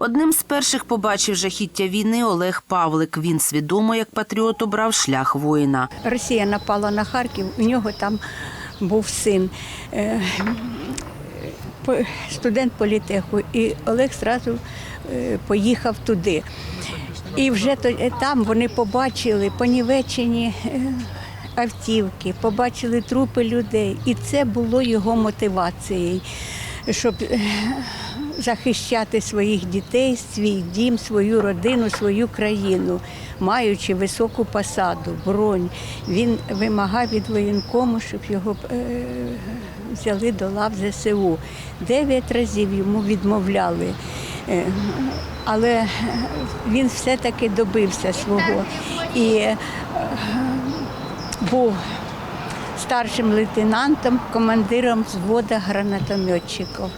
Одним з перших побачив жахіття війни Олег Павлик. Він свідомо як патріот обрав шлях воїна. Росія напала на Харків, у нього там був син, е, студент політеху, і Олег зразу е, поїхав туди. І вже е, там вони побачили понівечені автівки, побачили трупи людей. І це було його мотивацією, щоб захищати своїх дітей, свій дім, свою родину, свою країну, маючи високу посаду, бронь. Він вимагав від воєнкому, щоб його е, взяли до лав ЗСУ. Дев'ять разів йому відмовляли. Е, Але він все-таки добився свого і е, був старшим лейтенантом, командиром взвода гранатометчиків.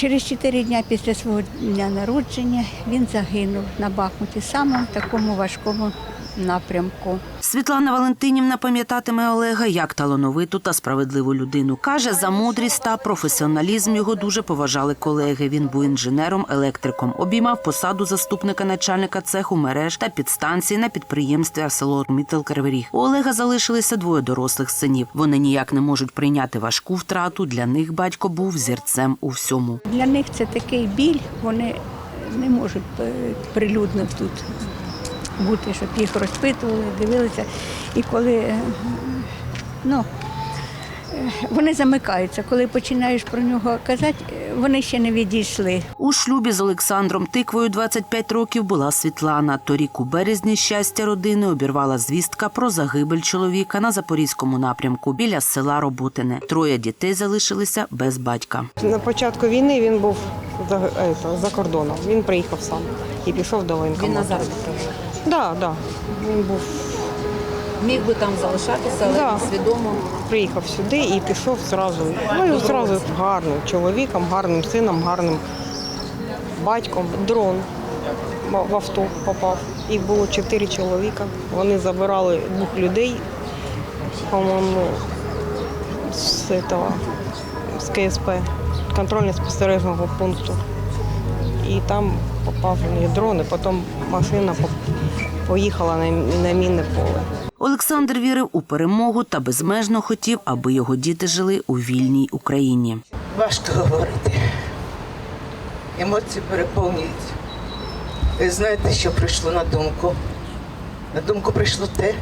Через чотири дні після свого дня народження він загинув на Бахмуті, самому такому важкому напрямку. Світлана Валентинівна пам'ятатиме Олега як талановиту та справедливу людину. Каже, за мудрість та професіоналізм його дуже поважали колеги. Він був інженером, електриком, обіймав посаду заступника начальника цеху мереж та підстанції на підприємстві «Арселор Кривий У Олега залишилися двоє дорослих синів. Вони ніяк не можуть прийняти важку втрату. Для них батько був зірцем у всьому. Для них це такий біль, вони не можуть е, прилюдно тут бути, щоб їх розпитували, дивилися. І коли е, ну, е, вони замикаються, коли починаєш про нього казати, е, вони ще не відійшли. У шлюбі з Олександром Тиквою 25 років була Світлана. Торік у березні щастя родини обірвала звістка про загибель чоловіка на запорізькому напрямку біля села Роботине. Троє дітей залишилися без батька. На початку війни він був за, за кордоном. Він приїхав сам і пішов до воєнкомату. Він на заробітках. Да, да. Він був Міг би там залишатися, але Да. свідомо. приїхав сюди і пішов зразу. Ну і зразу гарним чоловіком, гарним сином, гарним батьком. Дрон в в авто попав. Їх було чотири чоловіка. Вони забирали двох людей, по-моєму, з, этого, з КСП, контрольно-спостережного пункту. І там попав в них дрон, і потім машина по- поїхала на, на мінне поле. Олександр вірив у перемогу та безмежно хотів, аби його діти жили у вільній Україні. Важко говорити. Емоції переповнюють. Ви знаєте, що прийшло на думку? На думку прийшло те,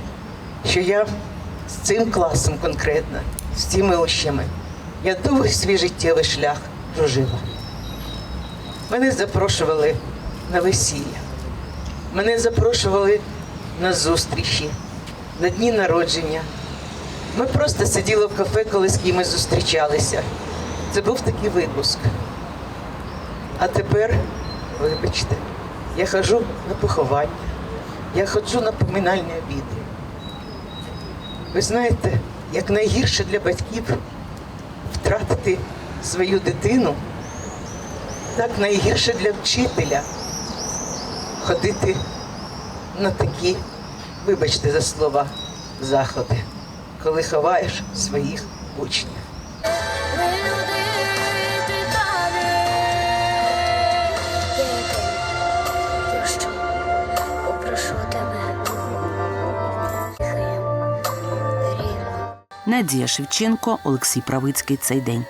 що я з цим класом конкретно, з цими учнями, я довгий свій життєвий шлях прожила. Мене запрошували на весілля, мене запрошували на зустрічі, на дні народження. Ми просто сиділи в кафе, коли з кимось зустрічалися. Це був такий випуск. А тепер, вибачте, я ходжу на поховання, я ходжу на поминальні обіди. Ви знаєте, як найгірше для батьків втратити свою дитину, так найгірше для вчителя ходити на такі, вибачте за слова, заходи, коли ховаєш своїх учнів. Надія Шевченко, Олексій Правицький. Цей день.